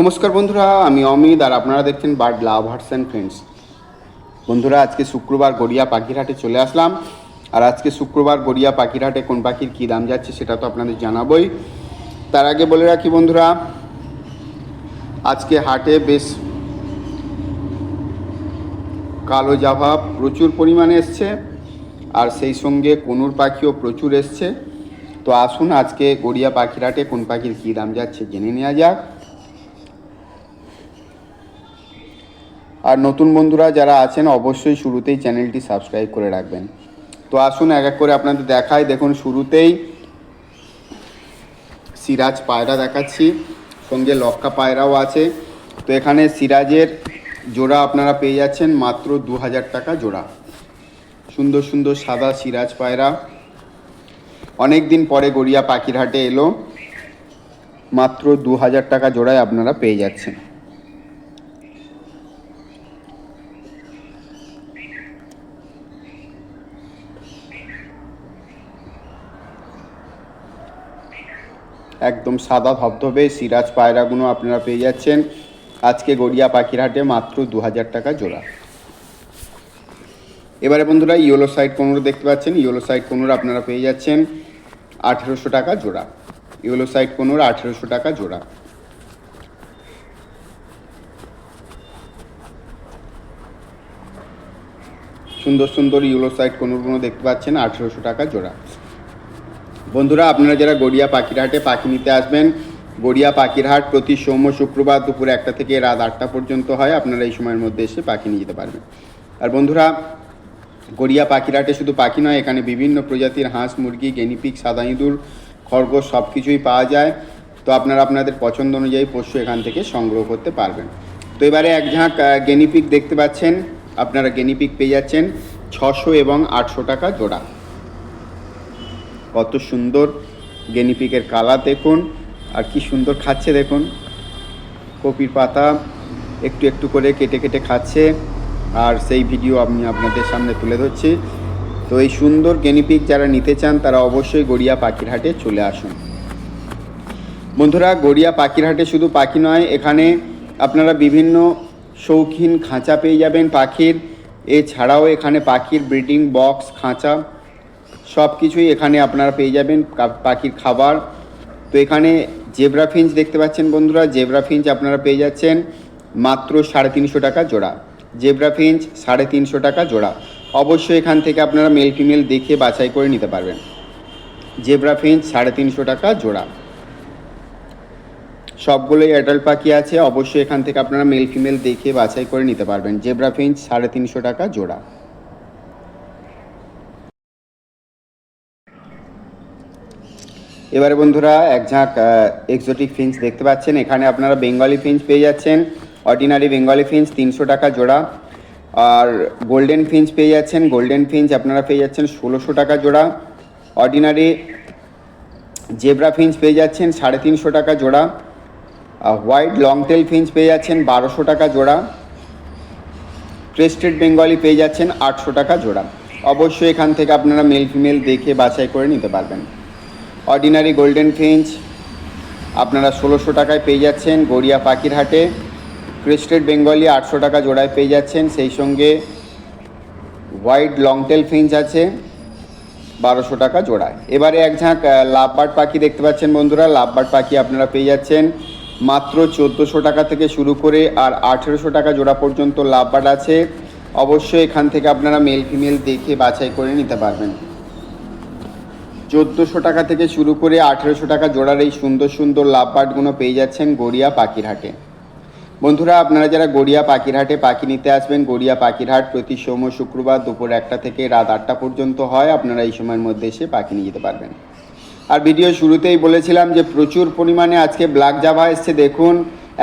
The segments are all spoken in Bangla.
নমস্কার বন্ধুরা, আমি অমিত আর আপনারা দেখছেন bird love hearts and friends বন্ধুরা, আজকে শুক্রবার গড়িয়া পাখিরহাটে চলে আসলাম। আর আজকে শুক্রবার গড়িয়া পাখিরহাটে কোন পাখির কী দাম যাচ্ছে সেটা তো আপনাদের জানাবই। তার আগে বলে রাখি বন্ধুরা, আজকে হাটে বেশ কালো জাভা প্রচুর পরিমাণে এসছে। আর সেই সঙ্গে কনুর পাখিও প্রচুর এসছে। তো আসুন আজকে গড়িয়া পাখিরহাটে কোন পাখির কী দাম যাচ্ছে জেনে নেওয়া যাক। আর নতুন বন্ধুরা যারা আছেন, অবশ্যই শুরুতেই চ্যানেলটি সাবস্ক্রাইব করে রাখবেন। তো আসুন এক এক করে আপনাদের দেখাই। দেখুন, শুরুতেই সিরাজ পায়রা দেখাচ্ছি, সঙ্গে লক্কা পায়রাও আছে। তো এখানে সিরাজের জোড়া আপনারা পেয়ে যাচ্ছেন, মাত্র দু হাজার টাকা জোড়া। সুন্দর সুন্দর সাদা সিরাজ পায়রা। অনেক দিন পরে গড়িয়া পাখিরহাটে এলো। মাত্র দু হাজার টাকা জোড়ায় আপনারা পেয়ে যাচ্ছেন। একদম সাদা ধবধবে সিরাজ পায়রাগুলো আপনারা পেয়ে যাচ্ছেন। আজকে গড়িয়া পাখিরহাটে মাত্র দু হাজার টাকা জোড়া। এবারে বন্ধুরা ইয়েলো সাইড কোনুর দেখতে পাচ্ছেন। ইয়েলো সাইড কোনুর আপনারা পেয়ে যাচ্ছেন আঠেরোশো টাকা জোড়া। ইয়েলো সাইড কোনুর আঠেরোশো টাকা জোড়া। সুন্দর সুন্দর ইয়েলো সাইড কোনুরগুলো দেখতে পাচ্ছেন, আঠেরোশো টাকা জোড়া। বন্ধুরা, আপনারা যারা গড়িয়া পাখিরহাটে পাখি নিতে আসবেন, গড়িয়া পাখিরহাট প্রতি সোম শুক্রবার দুপুর একটা থেকে রাত আটটা পর্যন্ত হয়। আপনারা এই সময়ের মধ্যে এসে পাখি নিয়ে যেতে পারবেন। আর বন্ধুরা, গড়িয়া পাখিরহাটে শুধু পাখি নয়, এখানে বিভিন্ন প্রজাতির হাঁস, মুরগি গেনিপিক সাদা ইঁদুর, খরগোশ সব কিছুই পাওয়া যায়। তো আপনারা আপনাদের পছন্দ অনুযায়ী পশু এখান থেকে সংগ্রহ করতে পারবেন। তো এবারে এক ঝাঁক গেনিপিক দেখতে পাচ্ছেন। আপনারা গেনিপিক পেয়ে যাচ্ছেন। ছশো এবং আটশো টাকা জোড়া। কত সুন্দর গেনিপিকের কালার দেখুন, আর কি সুন্দর খাচ্ছে দেখুন। কপির পাতা একটু একটু করে কেটে কেটে খাচ্ছে, আর সেই ভিডিও আমি আপনাদের সামনে তুলে ধরছি। তো এই সুন্দর গেনিপিক যারা নিতে চান, তারা অবশ্যই গড়িয়া পাখিরহাটে চলে আসুন। বন্ধুরা, গড়িয়া পাখিরহাটে শুধু পাখি নয়, এখানে আপনারা বিভিন্ন শৌখিন খাঁচা পেয়ে যাবেন পাখির। এছাড়াও এখানে পাখির ব্রিডিং বক্স, খাঁচা সব কিছুই এখানে আপনারা পেয়ে যাবেন পাখির খাবার। তো এখানে জেব্রা ফিঞ্চ দেখতে পাচ্ছেন বন্ধুরা। জেব্রা ফিঞ্চ আপনারা পেয়ে যাচ্ছেন মাত্র সাড়ে তিনশো টাকা জোড়া। জেব্রা ফিঞ্চ সাড়ে তিনশো টাকা জোড়া। অবশ্যই এখান থেকে আপনারা মেল ফিমেল দেখে বাছাই করে নিতে পারবেন। জেব্রা ফিঞ্চ সাড়ে তিনশো টাকা জোড়া। সবগুলোই অ্যাডাল্ট পাখি আছে। অবশ্যই এখান থেকে আপনারা মেল ফিমেল দেখে বাছাই করে নিতে পারবেন। জেব্রা ফিঞ্চ সাড়ে তিনশো টাকা জোড়া। এবারে বন্ধুরা এক ঝাঁক এক্সোটিক ফিঞ্চ দেখতে পাচ্ছেন। এখানে আপনারা বেঙ্গলি ফিঞ্চ পেয়ে যাচ্ছেন। অর্ডিনারি বেঙ্গলি ফিঞ্চ তিনশো টাকা জোড়া। আর গোল্ডেন ফিঞ্চ পেয়ে যাচ্ছেন। গোল্ডেন ফিঞ্চ আপনারা পেয়ে যাচ্ছেন ষোলোশো টাকা জোড়া। অর্ডিনারি জেব্রা ফিঞ্চ পেয়ে যাচ্ছেন সাড়ে তিনশো টাকা জোড়া। হোয়াইট লং টেল ফিঞ্চ পেয়ে যাচ্ছেন বারোশো টাকা জোড়া। ক্রেস্টেড বেঙ্গলি পেয়ে যাচ্ছেন আটশো টাকা জোড়া। অবশ্যই এখান থেকে আপনারা মেল ফিমেল দেখে বাছাই করে নিতে পারবেন। অর্ডিনারি গোল্ডেন ফিঞ্চ আপনারা ষোলোশো টাকায় পেয়ে যাচ্ছেন গড়িয়া পাখির হাটে ক্রেস্টেড বেঙ্গলি আটশো টাকা জোড়ায় পেয়ে যাচ্ছেন। সেই সঙ্গে হোয়াইট লংটেল ফিঞ্চ আছে, বারোশো টাকা জোড়ায়। এবারে এক ঝাঁক লাভবার্ড পাখি দেখতে পাচ্ছেন বন্ধুরা। লাভবার্ড পাখি আপনারা পেয়ে যাচ্ছেন। মাত্র চোদ্দোশো টাকা থেকে শুরু করে আর আঠেরোশো টাকা জোড়া পর্যন্ত লাভবার্ড আছে। অবশ্যই এখান থেকে আপনারা মেল ফিমেল দেখে বাছাই করে নিতে পারবেন। চোদ্দোশো টাকা থেকে শুরু করে আঠেরোশো টাকা জোড়ার এই সুন্দর সুন্দর লাভ লাভবার্ডগুলো পেয়ে যাচ্ছেন গড়িয়া পাখিরহাটে। বন্ধুরা, আপনারা যারা গড়িয়া পাখিরহাটে পাখি নিতে আসবেন, গড়িয়া পাখিরহাট প্রতি সোম শুক্রবার দুপুর একটা থেকে রাত আটটা পর্যন্ত হয়, আপনারা এই সময়ের মধ্যে এসে পাখি নিয়ে যেতে পারবেন। আর ভিডিও শুরুতেই বলেছিলাম যে প্রচুর পরিমাণে আজকে ব্ল্যাক জাভা এসছে, দেখুন,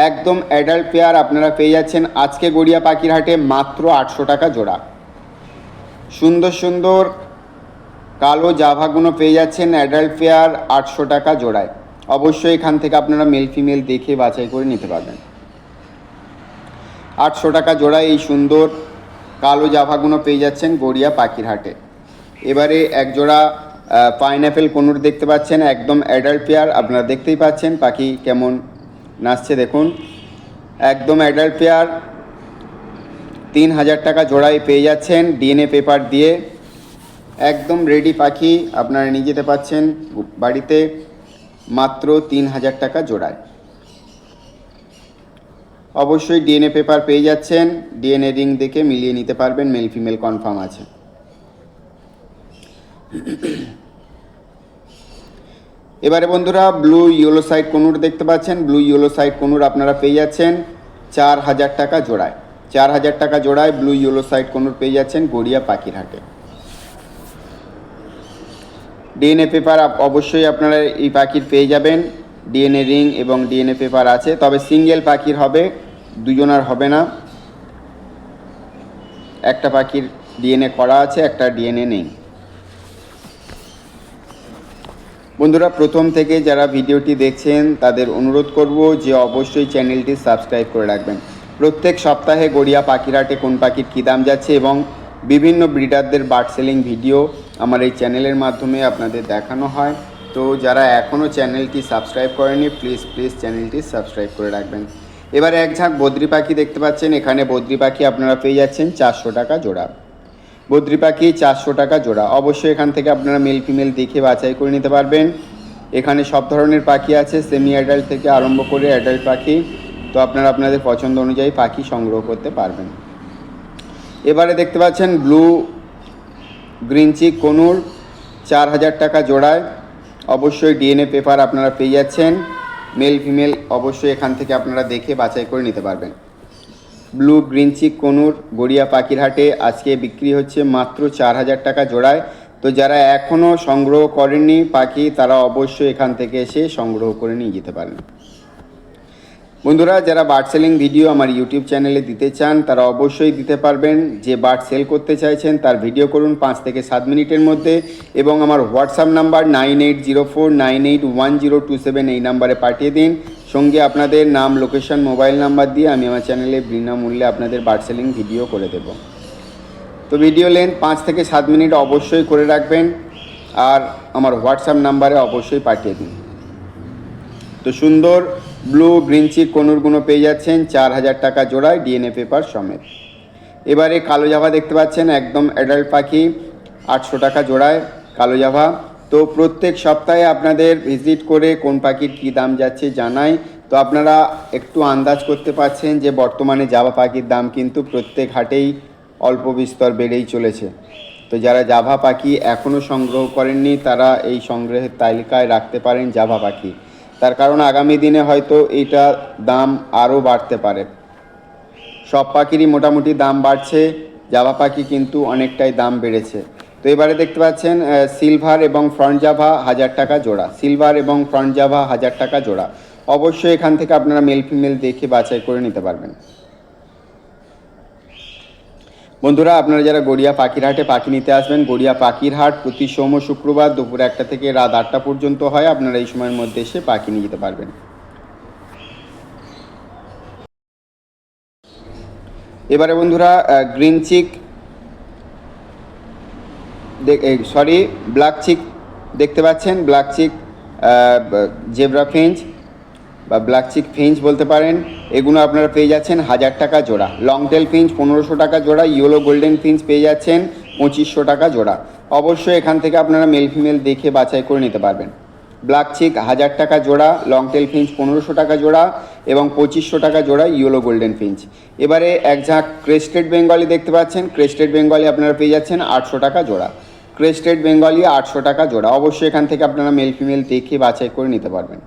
একদম অ্যাডাল্ট পেয়ার আপনারা পেয়ে যাচ্ছেন আজকে গড়িয়া পাখিরহাটে মাত্র আটশো টাকা জোড়া। সুন্দর সুন্দর কালো জাভাগুলো পেয়ে যাচ্ছেন অ্যাডাল্ট পেয়ার আটশো টাকা জোড়ায়। অবশ্যই এখান থেকে আপনারা মেল ফিমেল দেখে বাছাই করে নিতে পারবেন। আটশো টাকা জোড়ায় এই সুন্দর কালো জাভাগুলো পেয়ে যাচ্ছেন গড়িয়া পাখির হাটে এবারে এক জোড়া পাইনঅ্যাপেল কনুর দেখতে পাচ্ছেন, একদম অ্যাডাল্ট পেয়ার আপনারা দেখতেই পাচ্ছেন, পাখি কেমন নাচছে দেখুন। একদম অ্যাডাল্ট পেয়ার তিন হাজার টাকা জোড়ায় পেয়ে যাচ্ছেন ডিএনএ পেপার দিয়ে। একদম রেডি পাখি আপনারা নিয়ে যেতে পাচ্ছেন বাড়িতে মাত্র তিন হাজার টাকা জোড়ায়। অবশ্যই ডিএনএ পেপার পেয়ে যাচ্ছেন ডিএনএ রিং দেখে মিলিয়ে নিতে পারবেন মেল ফিমেল কনফার্ম আছে। এবারে বন্ধুরা ব্লু ইয়েলো সাইড কনুর দেখতে পাচ্ছেন ব্লু ইয়েলো সাইড কনুর আপনারা পেয়ে যাচ্ছেন চার হাজার টাকা জোড়ায়। চার হাজার টাকা জোড়ায় ব্লু ইয়েলো সাইড কনুর পেয়ে যাচ্ছেন গড়িয়া পাখির হাটে। ডিএনএ পেপার অবশ্যই আপনারা এই পাখির পেয়ে যাবেন। ডিএনএ রিং এবং ডিএনএ পেপার আছে। তবে সিঙ্গেল পাখির হবে, দুজনার হবে না। একটা পাখির ডিএনএ করা আছে, একটা ডিএনএ নেই। বন্ধুরা, প্রথম থেকে যারা ভিডিওটি দেখছেন, তাদের অনুরোধ করব যে অবশ্যই চ্যানেলটি সাবস্ক্রাইব করে রাখবেন। প্রত্যেক সপ্তাহে গড়িয়া পাখিরহাটে কোন পাখির কী দাম যাচ্ছে এবং বিভিন্ন ব্রিডারদের বার্ড সেলিং ভিডিও আমার এই চ্যানেলের মাধ্যমে আপনাদের দেখানো হয়। তো যারা এখনও চ্যানেলটি সাবস্ক্রাইব করেনি প্লিজ প্লিজ চ্যানেলটি সাবস্ক্রাইব করে রাখবেন। এবারে এক ঝাঁক বদ্রি পাখি দেখতে পাচ্ছেন। এখানে বদ্রি পাখি আপনারা পেয়ে যাচ্ছেন চারশো টাকা জোড়া। বদ্রি পাখি চারশো টাকা জোড়া। অবশ্যই এখান থেকে আপনারা মেল ফিমেল দেখে বাছাই করে নিতে পারবেন। এখানে সব ধরনের পাখি আছে সেমি অ্যাডাল্ট থেকে আরম্ভ করে অ্যাডাল্ট পাখি। তো আপনারা আপনাদের পছন্দ অনুযায়ী পাখি সংগ্রহ করতে পারবেন। এবারে দেখতে পাচ্ছেন ব্লু, গ্রিন চিক, কনুর, চার হাজার টাকা জোড়ায়। অবশ্যই ডিএনএ পেপার আপনারা পেয়ে যাচ্ছেন। মেল ফিমেল অবশ্যই এখান থেকে আপনারা দেখে বাছাই করে নিতে পারবেন। Blue, green cheek, conure, Garia পাখির হাটে আজকে বিক্রি হচ্ছে মাত্র চার হাজার টাকা জোড়ায়। তো যারা এখনও সংগ্রহ করেননি পাখি, তারা অবশ্যই এখান থেকে এসে সংগ্রহ করে নিয়ে যেতে পারেন। বন্ধুরা, যারা বার্ড সেলিং ভিডিও আমার ইউটিউব চ্যানেলে দিতে চান, তারা অবশ্যই দিতে পারবেন। যে বার্ড সেল করতে চাইছেন, তার ভিডিও করুন পাঁচ থেকে সাত মিনিটের মধ্যে এবং আমার WhatsApp number nine eight zero four nine eight one zero two seven এই নাম্বারে পাঠিয়ে দিন। সঙ্গে আপনাদের নাম লোকেশন মোবাইল নাম্বার দিয়ে আমি আমার চ্যানেলে বিনামূল্যে আপনাদের বার্ড সেলিং ভিডিও করে দেব। তো ভিডিও লেন্থ পাঁচ থেকে সাত মিনিট অবশ্যই করে রাখবেন আর আমার হোয়াটসঅ্যাপ নাম্বারে অবশ্যই পাঠিয়ে দিন। তো সুন্দর ব্লু গ্রিন চিক কনুরগুলো পেয়ে যাচ্ছেন, চার হাজার টাকা জোড়ায় ডিএনএ পেপার সমেত। এবারে কালো জাভা দেখতে পাচ্ছেন, একদম অ্যাডাল্ট পাখি, আটশো টাকা জোড়ায় কালো জাভা। তো প্রত্যেক সপ্তাহে আপনাদের ভিজিট করে কোন পাখির কী দাম যাচ্ছে জানাই। তো আপনারা একটু আন্দাজ করতে পারছেন যে বর্তমানে জাভা পাখির দাম কিন্তু প্রত্যেক হাটেই অল্প বিস্তর বেড়েই চলেছে। তো যারা জাভা পাখি এখনও সংগ্রহ করেননি, তারা এই সংগ্রহের তালিকায় রাখতে পারেন জাভা পাখি। কারণ আগামী দিনে হয়তো এইটা দাম আরও বাড়তে পারে। সব পাখিরই মোটামুটি দাম বাড়ছে জাভা পাখি কিন্তু অনেকটাই দাম বেড়েছে। তো এবারে দেখতে পাচ্ছেন সিলভার এবং ফ্রন্ট জাভা হাজার টাকা জোড়া। সিলভার এবং ফ্রন্ট জাভা হাজার টাকা জোড়া। অবশ্যই এখান থেকে আপনারা মেল ফিমেল দেখে বাছাই করে নিতে পারবেন। বন্ধুরা, আপনারা যারা গড়িয়া পাখির হাটে পাখি নিতে আসবেন, গড়িয়া পাখির হাট প্রতি সোম শুক্রবার দুপুর একটা থেকে রাত আটটা পর্যন্ত হয়। আপনারা এই সময়ের মধ্যে এসে পাখি নিয়ে যেতে পারবেন। এবারে বন্ধুরা green cheek sorry black cheek দেখতে পাচ্ছেন। Black cheek zebra finch. বা ব্ল্যাক চিক ফিঞ্চ বলতে পারেন, এগুলো আপনারা পেয়ে যাচ্ছেন হাজার টাকা জোড়া। লং টেল ফিঞ্চ পনেরোশো টাকা জোড়া ইয়েলো গোল্ডেন ফিঞ্চ পেয়ে যাচ্ছেন পঁচিশশো টাকা জোড়া। অবশ্যই এখান থেকে আপনারা মেল ফিমেল দেখে বাছাই করে নিতে পারবেন। ব্ল্যাক চিক হাজার টাকা জোড়া লং টেল ফিঞ্চ পনেরোশো টাকা জোড়া এবং পঁচিশশো টাকা জোড়া ইয়েলো গোল্ডেন ফিঞ্চ এবারে এক ঝাঁক ক্রেস্টেড বেঙ্গলি দেখতে পাচ্ছেন ক্রেস্টেড বেঙ্গলি আপনারা পেয়ে যাচ্ছেন আটশো টাকা জোড়া। ক্রেস্টেড বেঙ্গলি আটশো টাকা জোড়া। অবশ্যই এখান থেকে আপনারা মেল ফিমেল দেখে বাছাই করে নিতে পারবেন।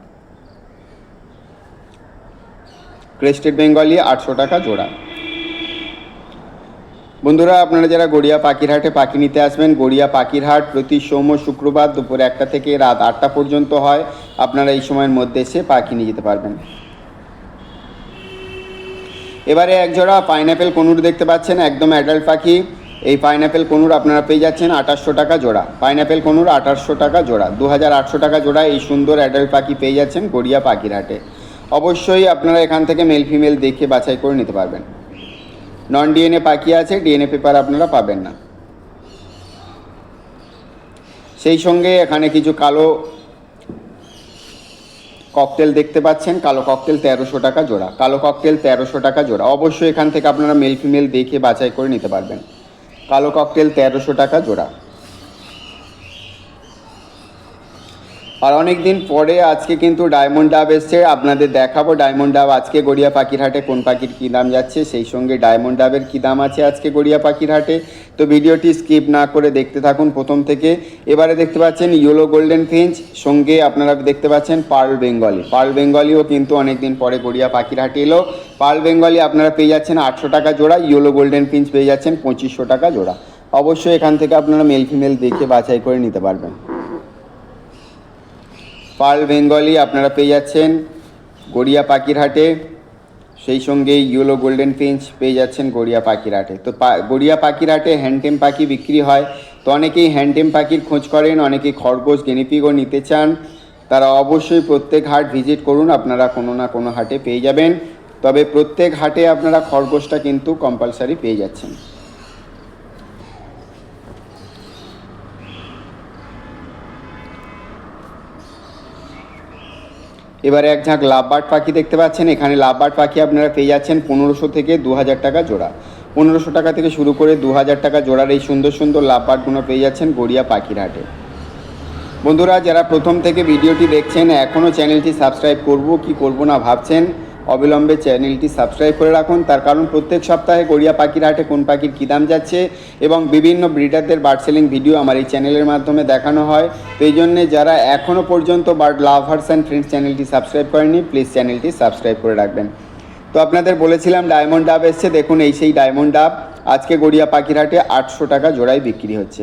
ক্রেস্টেড বেঙ্গলি আটশো টাকা জোড়া। বন্ধুরা, আপনারা যারা গড়িয়া পাখিরহাটে পাখি নিতে আসবেন, গড়িয়া পাখিরহাট প্রতি সোম শুক্রবার দুপুর একটা থেকে রাত আটটা পর্যন্ত হয়। আপনারা এই সময়ের মধ্যে এসে পাখি নিয়ে যেতে পারবেন। এবারে এক জোড়া পাইনঅ্যাপেল কনুর দেখতে পাচ্ছেন, একদম অ্যাডাল্ট পাখি। এই পাইনঅ্যাপেল কনুর আপনারা পেয়ে যাচ্ছেন আঠাশশো টাকা জোড়া। পাইনঅ্যাপেল কনুর আঠাশশো টাকা জোড়া দু হাজার আটশো টাকা জোড়া এই সুন্দর অ্যাডাল্ট পাখি পেয়ে যাচ্ছেন গড়িয়া পাখিরহাটে। অবশ্যই আপনারা এখান থেকে মেল ফিমেল দেখে বাছাই করে নিতে পারবেন। নন ডিএনএ পাখি আছে ডিএনএ পেপার আপনারা পাবেন না। সেই সঙ্গে এখানে কিছু কালো ককটেল দেখতে পাচ্ছেন। কালো ককটেল তেরোশো টাকা জোড়া। কালো ককটেল তেরোশো টাকা জোড়া। অবশ্যই এখান থেকে আপনারা মেল ফিমেল দেখে বাছাই করে নিতে পারবেন। কালো ককটেল তেরোশো টাকা জোড়া। আর অনেক দিন পরে আজকে কিন্তু ডায়মন্ড ডাব এসছে। আপনাদের দেখাবো ডায়মন্ড ডাব আজকে গড়িয়া পাখির হাটে কোন পাখির কী দাম যাচ্ছে, সেই সঙ্গে ডায়মন্ড ডাবের কী দাম আছে আজকে গড়িয়া পাখির হাটে তো ভিডিওটি স্কিপ না করে দেখতে থাকুন প্রথম থেকে। এবারে দেখতে পাচ্ছেন ইয়েলো গোল্ডেন ফিঞ্চ সঙ্গে আপনারা দেখতে পাচ্ছেন পার্ল বেঙ্গলি পার্ল বেঙ্গলিও কিন্তু অনেক দিন পরে গড়িয়া পাখির হাটে এলো। পার্ল বেঙ্গলি আপনারা পেয়ে যাচ্ছেন আটশো টাকা জোড়া ইয়েলো গোল্ডেন ফিঞ্চ পেয়ে যাচ্ছেন পঁচিশশো টাকা জোড়া। অবশ্যই এখান থেকে আপনারা মেল ফিমেল দেখে বাছাই করে নিতে পারবেন। পার্ল বেঙ্গলি আপনারা পেয়ে যাচ্ছেন। গড়িয়া পাখিরহাটে। সেই সঙ্গে ইয়েলো গোল্ডেন ফিঞ্চ পেয়ে যাচ্ছেন গড়িয়া পাখিরহাটে। তো গড়িয়া পাখিরহাটে হ্যান্ডটেম পাখি বিক্রি হয়। তো অনেকেই হ্যান্ডটেম পাখির খোঁজ করেন, অনেকেই খরগোশ গেনিপিগও নিতে চান। তারা অবশ্যই প্রত্যেক হাট ভিজিট করুন, আপনারা কোনো না কোনো হাটে পেয়ে যাবেন। তবে প্রত্যেক হাটে আপনারা খরগোশটা কিন্তু কম্পালসারি পেয়ে যাচ্ছেন। এবারে এক ঝাঁক লাভবার্ড পাখি দেখতে পাচ্ছেন। এখানে লাভবার্ড পাখি আপনারা পেয়ে যাচ্ছেন পনেরোশো থেকে দু হাজার টাকা জোড়া। পনেরোশো টাকা থেকে শুরু করে দু হাজার টাকা জোড়ার এই সুন্দর সুন্দর লাভবার্ডগুলো পেয়ে যাচ্ছেন গড়িয়া পাখির হাটে। বন্ধুরা, যারা প্রথম থেকে ভিডিওটি দেখছেন এখনও চ্যানেলটি সাবস্ক্রাইব করব, কি করব না ভাবছেন অবিলম্বে চ্যানেলটি সাবস্ক্রাইব করে রাখুন। তার কারণ প্রত্যেক সপ্তাহে গড়িয়া পাখির হাটে কোন পাখির কী দাম যাচ্ছে এবং বিভিন্ন ব্রিডারদের বার্ড সেলিং ভিডিও আমার এই চ্যানেলের মাধ্যমে দেখানো হয়। তো এই জন্যে যারা এখনও পর্যন্ত বার্ড লাভার্স অ্যান্ড ফ্রেন্ডস চ্যানেলটি সাবস্ক্রাইব করেনি প্লিজ চ্যানেলটি সাবস্ক্রাইব করে রাখবেন। তো আপনাদের বলেছিলাম ডায়মন্ড ডাব এসছে, দেখুন এই সেই ডায়মন্ড ডাব। আজকে গড়িয়া পাখির হাটে আটশো টাকা জোড়ায় বিক্রি হচ্ছে।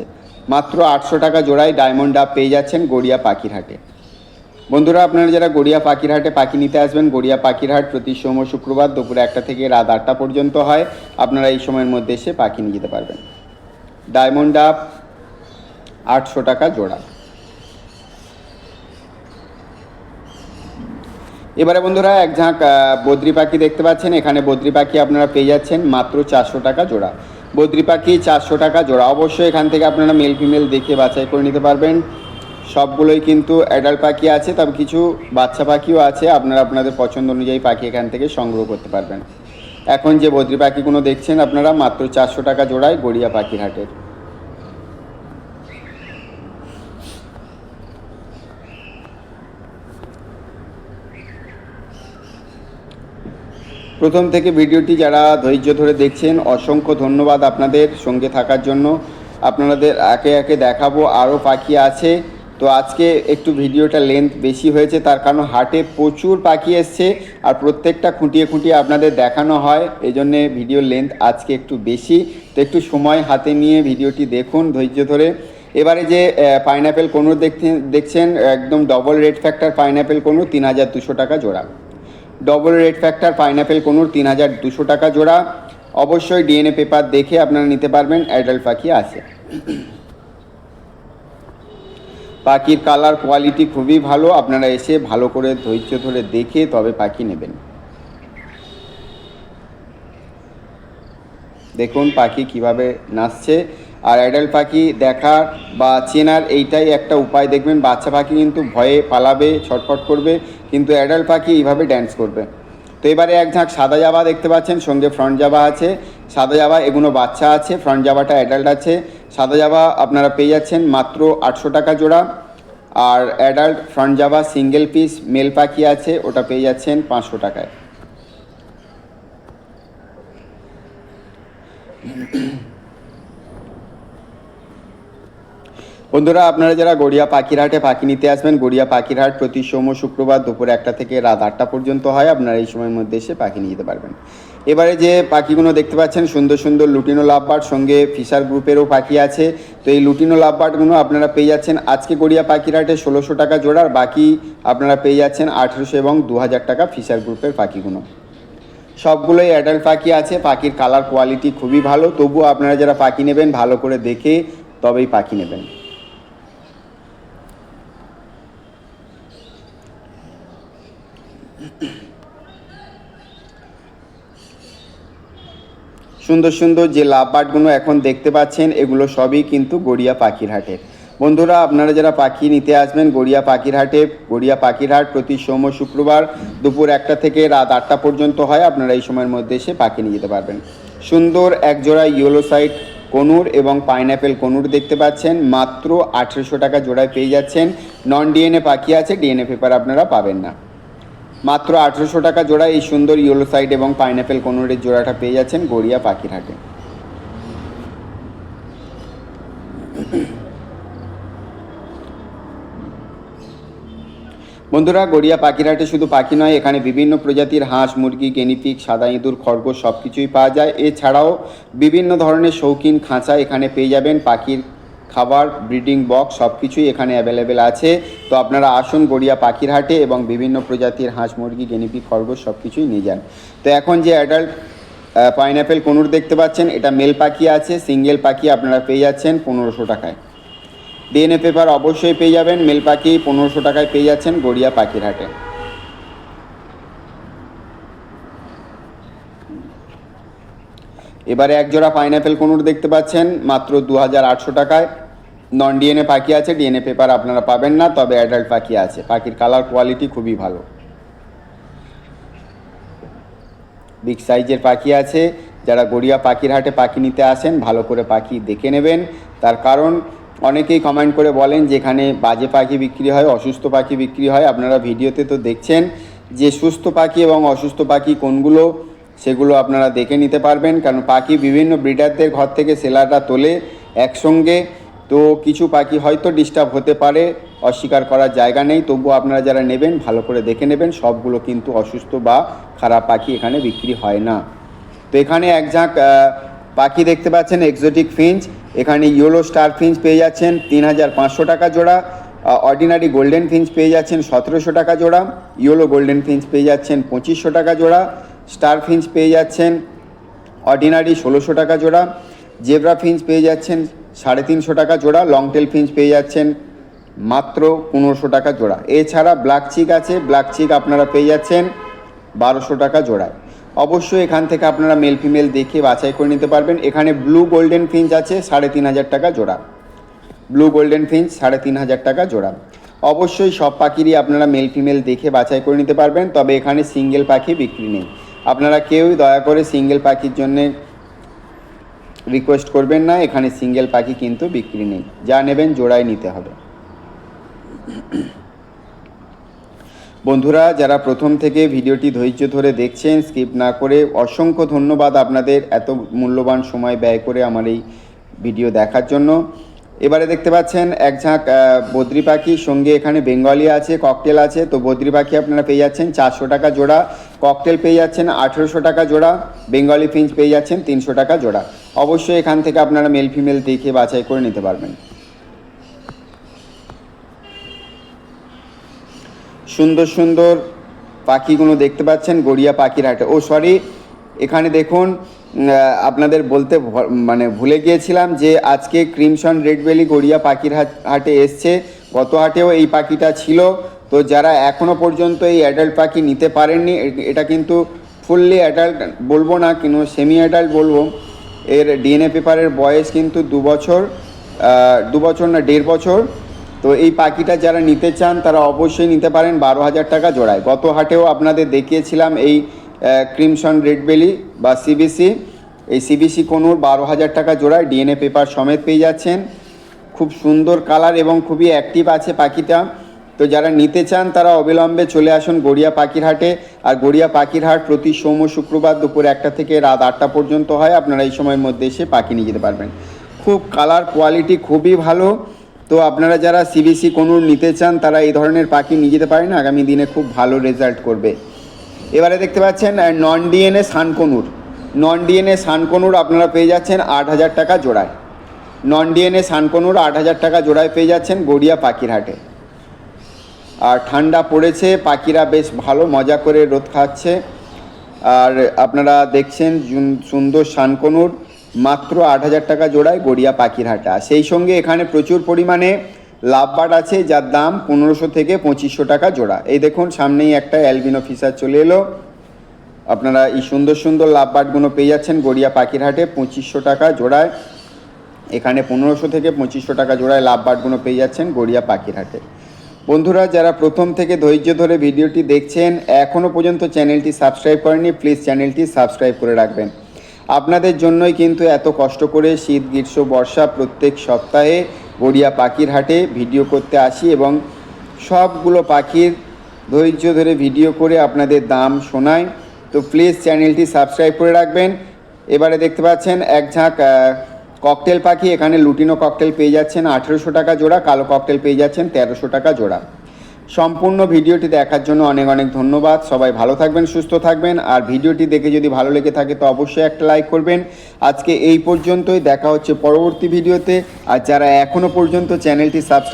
মাত্র আটশো টাকা জোড়ায় ডায়মন্ড ডাব পেয়ে যাচ্ছেন গড়িয়া পাখির হাটে। বন্ধুরা, আপনারা যারা গড়িয়া পাখিরহাটে পাখি নিতে আসবেন, গড়িয়া পাখিরহাট প্রতি সোম শুক্রবার দুপুর একটা থেকে রাত আটটা পর্যন্ত হয়। আপনারা এই সময়ের মধ্যে এসে পাখি নিয়ে যেতে পারবেন। ডায়মন্ড আপ, আটশো টাকা জোড়া। এবারে বন্ধুরা, এক ঝাঁক বদ্রি পাখি দেখতে পাচ্ছেন। এখানে বদ্রি পাখি আপনারা পেয়ে যাচ্ছেন মাত্র চারশো টাকা জোড়া। বদ্রি পাখি চারশো টাকা জোড়া। অবশ্যই এখান থেকে আপনারা মেল ফিমেল দেখে বাছাই করে নিতে পারবেন। সবগুলোই কিন্তু অ্যাডাল্ট পাখি আছে, তবে কিছু বাচ্চা পাখিও আছে, আপনারা আপনাদের পছন্দ অনুযায়ী পাখি এখান থেকে সংগ্রহ করতে পারবেন। এখন যে বদ্রি পাখিগুলো দেখছেন আপনারা, মাত্র চারশো টাকা জোড়ায় গড়িয়া পাখির হাটের। প্রথম থেকে ভিডিওটি যারা ধৈর্য ধরে দেখছেন, অসংখ্য ধন্যবাদ আপনাদের সঙ্গে থাকার জন্য। আপনাদের একে একে দেখাবো, আরও পাখি আছে। তো আজকে একটু ভিডিওটা লেন্থ বেশি হয়েছে, তার কারণ হাটে প্রচুর পাখি এসছে আর প্রত্যেকটা খুঁটিয়ে খুঁটিয়ে আপনাদের দেখানো হয় এই জন্যে ভিডিও লেন্থ আজকে একটু বেশি। তো একটু সময় হাতে নিয়ে ভিডিওটি দেখুন ধৈর্য ধরে। এবারে যে পাইনাপেল কোনুর দেখতে, দেখছেন, একদম double red factor pineapple conure তিন হাজার দুশো টাকা জোড়া। Double red factor pineapple conure তিন হাজার দুশো টাকা জোড়া। অবশ্যই ডিএনএ পেপার দেখে আপনারা নিতে পারবেন অ্যাডাল্ট পাখি আছে। পাখির কালার কোয়ালিটি খুবই ভালো। আপনারা এসে ভালো করে ধৈর্য ধরে দেখে তবে পাখি নেবেন। দেখুন পাখি কীভাবে নাচছে। আর অ্যাডাল্ট পাখি দেখার বা চেনার এইটাই একটা উপায়। দেখবেন বাচ্চা পাখি কিন্তু ভয়ে পালাবে, ছটফট করবে, কিন্তু অ্যাডাল্ট পাখি এইভাবে ড্যান্স করবে। তো এবারে এক ঝাঁক সাদা জাবা দেখতে পাচ্ছেন, সঙ্গে ফ্রন্ট জাবা আছে। সাদা জাবা এগুলো বাচ্চা আছে ফ্রন্ট জাবাটা অ্যাডাল্ট আছে। সাদা জাবা আপনারা পেয়ে যাচ্ছেন মাত্র আটশো টাকা জোড়া। আর adult front Java single piece male পাখি আছে, ওটা পেয়ে যাচ্ছেন পাঁচশো টাকায়। বন্ধুরা, আপনারা যারা গড়িয়া পাখিরহাটে পাখি নিতে আসবেন, গড়িয়া পাখিরহাট প্রতি সোম শুক্রবার দুপুর একটা থেকে রাত আটটা পর্যন্ত হয়, আপনারা এই সময়ের মধ্যে এসে পাখি নিয়ে যেতে পারবেন। এবারে যে পাখিগুলো দেখতে পাচ্ছেন, সুন্দর সুন্দর লুটিনো লাভবার্ড, সঙ্গে ফিশার গ্রুপেরও পাখি আছে। তো এই লুটিনো লাভবার্ডগুলো আপনারা পেয়ে যাচ্ছেন, আজকে গড়িয়া পাখিরহাটে ষোলোশো টাকা জোড়ার, বাকি আপনারা পেয়ে যাচ্ছেন আঠেরোশো এবং দু হাজার টাকা ফিশার গ্রুপের পাখিগুলো। সবগুলোই অ্যাডাল্ট পাখি আছে, পাখির কালার কোয়ালিটি খুবই ভালো, তবুও আপনারা যারা পাখি নেবেন, ভালো করে দেখে তবেই পাখি নেবেন। সুন্দর সুন্দর যে লাভবার্ডগুলো এখন দেখতে পাচ্ছেন, এগুলো সবই কিন্তু গড়িয়া পাখির হাটের বন্ধুরা, আপনারা যারা পাখি নিতে আসবেন গড়িয়া পাখির হাটে, গড়িয়া পাখির হাট প্রতি সোম শুক্রবার দুপুর একটা থেকে রাত আটটা পর্যন্ত হয়, আপনারা এই সময়ের মধ্যে এসে পাখি নিয়ে যেতে পারবেন। সুন্দর এক জোড়া ইয়েলো সাইড কনুর এবং পাইনঅ্যাপেল কনুর দেখতে পাচ্ছেন, মাত্র আঠেরোশো টাকা জোড়ায় পেয়ে যাচ্ছেন। নন ডিএনএ পাখি আছে ডিএনএ পেপার আপনারা পাবেন না। মাত্র আঠেরোশো টাকা জোড়া এই সুন্দর ইয়েলো সাইড এবং পাইনঅ্যাপেল কনুরের জোড়াটা পেয়ে যাচ্ছেন গড়িয়া পাখির হাটে। বন্ধুরা, গড়িয়া পাখিরহাটে শুধু পাখি নয়, এখানে বিভিন্ন প্রজাতির হাঁস, মুরগি গেনিপিক সাদা ইঁদুর, খরগোশ সব কিছুই পাওয়া যায়। এছাড়াও বিভিন্ন ধরনের শৌখিন খাঁচা এখানে পেয়ে যাবেন পাখির খাবার, ব্রিডিং বক্স সব কিছুই এখানে অ্যাভেলেবেল আছে। তো আপনারা আসুন গড়িয়া পাখির হাটে এবং বিভিন্ন প্রজাতির হাঁস, মুরগি গেনিপি খরগোশ সব কিছুই নিয়ে যান। তো এখন যে অ্যাডাল্ট পাইনঅ্যাপেল কনুর দেখতে পাচ্ছেন, এটা মেল পাখি আছে সিঙ্গেল পাখি আপনারা পেয়ে যাচ্ছেন পনেরোশো টাকায়। ডিএনএ পেপার অবশ্যই পেয়ে যাবেন মেল পাখি পনেরোশো টাকায় পেয়ে যাচ্ছেন গড়িয়া পাখির হাটে এবারে এক জোড়া পাইনঅ্যাপেল কোনুর দেখতে পাচ্ছেন? মাত্র দু হাজার আটশো টাকায়। নন ডিএনএ পাখি আছে ডিএনএ পেপার আপনারা পাবেন না, তবে অ্যাডাল্ট পাখি আছে। পাখির কালার কোয়ালিটি খুবই ভালো। বিগ সাইজের পাখি আছে। যারা গড়িয়া পাখির হাটে পাখি নিতে আসেন, ভালো করে পাখি দেখে নেবেন। তার কারণ, অনেকেই কমেন্ট করে বলেন যেখানে বাজে পাখি বিক্রি হয়, অসুস্থ পাখি বিক্রি হয়। আপনারা ভিডিওতে তো দেখছেন যে সুস্থ পাখি এবং অসুস্থ পাখি কোনগুলো সেগুলো আপনারা দেখে নিতে পারবেন, কারণ পাখি বিভিন্ন ব্রিডারদের ঘর থেকে সেলাটা তোলে একসঙ্গে। তো কিছু পাখি হয়তো ডিস্টার্ব হতে পারে, অস্বীকার করার জায়গা নেই। তবুও আপনারা যারা নেবেন, ভালো করে দেখে নেবেন, সবগুলো কিন্তু অসুস্থ বা খারাপ পাখি এখানে বিক্রি হয় না। তো এখানে এক ঝাঁক পাখি দেখতে পাচ্ছেন এক্সোটিক ফিঞ্চ এখানে ইয়েলো স্টার ফিঞ্চ পেয়ে যাচ্ছেন, তিন হাজার পাঁচশো টাকা জোড়া। অর্ডিনারি গোল্ডেন ফিঞ্চ পেয়ে যাচ্ছেন, সতেরোশো টাকা জোড়া। ইয়েলো গোল্ডেন ফিঞ্চ পেয়ে যাচ্ছেন, পঁচিশশো টাকা জোড়া। স্টার ফিঞ্চ পেয়ে যাচ্ছেন। অর্ডিনারি ষোলোশো টাকা জোড়া, জেব্রা ফিঞ্চ পেয়ে যাচ্ছেন সাড়ে তিনশো টাকা জোড়া লং টেল ফিঞ্চ পেয়ে যাচ্ছেন মাত্র পনেরোশো টাকা জোড়া। এছাড়া ব্ল্যাক চিক আছে ব্ল্যাক চিক আপনারা পেয়ে যাচ্ছেন বারোশো টাকা জোড়ায়। অবশ্যই এখান থেকে আপনারা মেল ফিমেল দেখে বাছাই করে নিতে পারবেন। এখানে ব্লু গোল্ডেন ফিঞ্চ আছে, সাড়ে তিন হাজার টাকা জোড়া। ব্লু গোল্ডেন ফিঞ্চ সাড়ে তিন হাজার টাকা জোড়া। অবশ্যই সব পাখিরই আপনারা মেল ফিমেল দেখে বাছাই করে নিতে পারবেন, তবে এখানে সিঙ্গেল পাখি বিক্রি নেই। আপনারা কেউই দয়া করে সিঙ্গেল পাখির জন্যে রিকোয়েস্ট করবেন না, এখানে সিঙ্গেল পাখি কিন্তু বিক্রি নেই। যা নেবেন জোড়ায় নিতে হবে। বন্ধুরা, যারা প্রথম থেকে ভিডিওটি ধৈর্য ধরে দেখছেন স্কিপ না করে অসংখ্য ধন্যবাদ আপনাদের এত মূল্যবান সময় ব্যয় করে আমার এই ভিডিও দেখার জন্য। এবারে দেখতে পাচ্ছেন, এক ঝাঁক বদ্রি পাখির সঙ্গে এখানে বেঙ্গলি আছে ককটেল আছে। তো বদ্রি পাখি আপনারা পেয়ে যাচ্ছেন চারশো টাকা জোড়া। ককটেল পেয়ে যাচ্ছেন আঠেরোশো টাকা জোড়া, বেঙ্গলি ফিঞ্চ পেয়ে যাচ্ছেন তিনশো টাকা জোড়া। অবশ্যই এখান থেকে আপনারা মেল ফিমেল দেখে বাছাই করে নিতে পারবেন। সুন্দর সুন্দর পাখিগুলো দেখতে পাচ্ছেন, গড়িয়া পাখির হাটে। ও সরি এখানে দেখুন আপনাদের বলতে মানে ভুলে গিয়েছিলাম যে আজকে ক্রিমসন রেড বেলি গড়িয়া পাখির হাটে এসছে। গত হাটেও এই পাখিটা ছিল। তো যারা এখনও পর্যন্ত এই অ্যাডাল্ট পাখি নিতে পারেননি এটা কিন্তু ফুললি অ্যাডাল্ট বলব না, কিন্তু সেমি অ্যাডাল্ট বলব। এর ডিএনএ পেপারের বয়স কিন্তু দু বছর দু বছর না, দেড় বছর। তো এই পাখিটা যারা নিতে চান, তারা অবশ্যই নিতে পারেন বারো হাজার টাকা জোড়ায়। গত হাটেও আপনাদের দেখিয়েছিলাম এই ক্রিমসন রেড বেলি বা সিবিসি এই সিবিসি কোনুর বারো হাজার টাকা জোড়ায় ডিএনএ পেপার সমেত পেয়ে যাচ্ছেন। খুব সুন্দর কালার এবং খুবই অ্যাক্টিভ আছে পাখিটা। তো যারা নিতে চান, তারা অবিলম্বে চলে আসুন গড়িয়া পাখির হাটে আর গড়িয়া পাখিরহাট প্রতি সোম শুক্রবার দুপুর একটা থেকে রাত আটটা পর্যন্ত হয়। আপনারা এই সময়ের মধ্যে এসে পাখি নিয়ে যেতে পারবেন। খুব কালার কোয়ালিটি খুবই ভালো। তো আপনারা যারা সিবিসি কোনুর নিতে চান, তারা এই ধরনের পাখি নিয়ে যেতে পারেন। আগামী দিনে খুব ভালো রেজাল্ট করবে। এবারে দেখতে পাচ্ছেন নন ডিএনএ সানকনুর। নন ডিএনএ সানকনুর আপনারা পেয়ে যাচ্ছেন আট হাজার টাকা জোড়ায়। নন ডিএনএ সানকনুর আট হাজার টাকা জোড়ায় পেয়ে যাচ্ছেন গড়িয়া পাখির হাটে আর ঠান্ডা পড়েছে, পাখিরা বেশ ভালো মজা করে রোদ খাচ্ছে। আর আপনারা দেখছেন সুন্দর শানকনুর, মাত্র আট হাজার টাকা জোড়ায় গড়িয়া পাখির হাটা। সেই সঙ্গে এখানে প্রচুর পরিমাণে লাভবার্ড আছে, যার দাম পনেরোশো থেকে পঁচিশশো টাকা জোড়া। এই দেখুন, সামনেই একটা অ্যালবিনো ফিসার চলে এলো। আপনারা এই সুন্দর সুন্দর লাভবার্ডগুলো পেয়ে যাচ্ছেন গড়িয়া পাখির হাটে, পঁচিশশো টাকা জোড়ায়। এখানে পনেরোশো থেকে পঁচিশশো টাকা জোড়ায় লাভ বার্ডগুলো পেয়ে যাচ্ছেন গড়িয়া পাখির হাটে। বন্ধুরা, যারা প্রথম থেকে ধৈর্য ধরে ভিডিওটি দেখছেন এখনও পর্যন্ত চ্যানেলটি সাবস্ক্রাইব করেনি প্লিজ চ্যানেলটি সাবস্ক্রাইব করে রাখবেন। আপনাদের জন্যই কিন্তু এত কষ্ট করে শীত, গ্রীষ্ম, বর্ষা প্রত্যেক সপ্তাহে গড়িয়া পাখির হাটে ভিডিও করতে আসি এবং সবগুলো পাখির ধৈর্য ধরে ভিডিও করে আপনাদের দাম শোনাই। তো প্লিজ চ্যানেলটি সাবস্ক্রাইব করে রাখবেন। এবারে দেখতে পাচ্ছেন এক ঝাঁক ককটেল পাখি এখানে লুটিনো ককটেল পেয়ে যাচ্ছেন, আঠেরোশো টাকা জোড়া, কালো ককটেল পেয়ে যাচ্ছেন তেরোশো টাকা জোড়া। সম্পূর্ণ ভিডিওটি দেখার জন্য অনেক অনেক ধন্যবাদ। সবাই ভালো থাকবেন, সুস্থ থাকবেন। আর ভিডিওটি দেখে যদি ভালো লেগে থাকে, তো অবশ্যই একটা লাইক করবেন। আজকে এই পর্যন্তই, দেখা হচ্ছে পরবর্তী ভিডিওতে। আর যারা এখনও পর্যন্ত চ্যানেলটি সাবস্ক্রাইব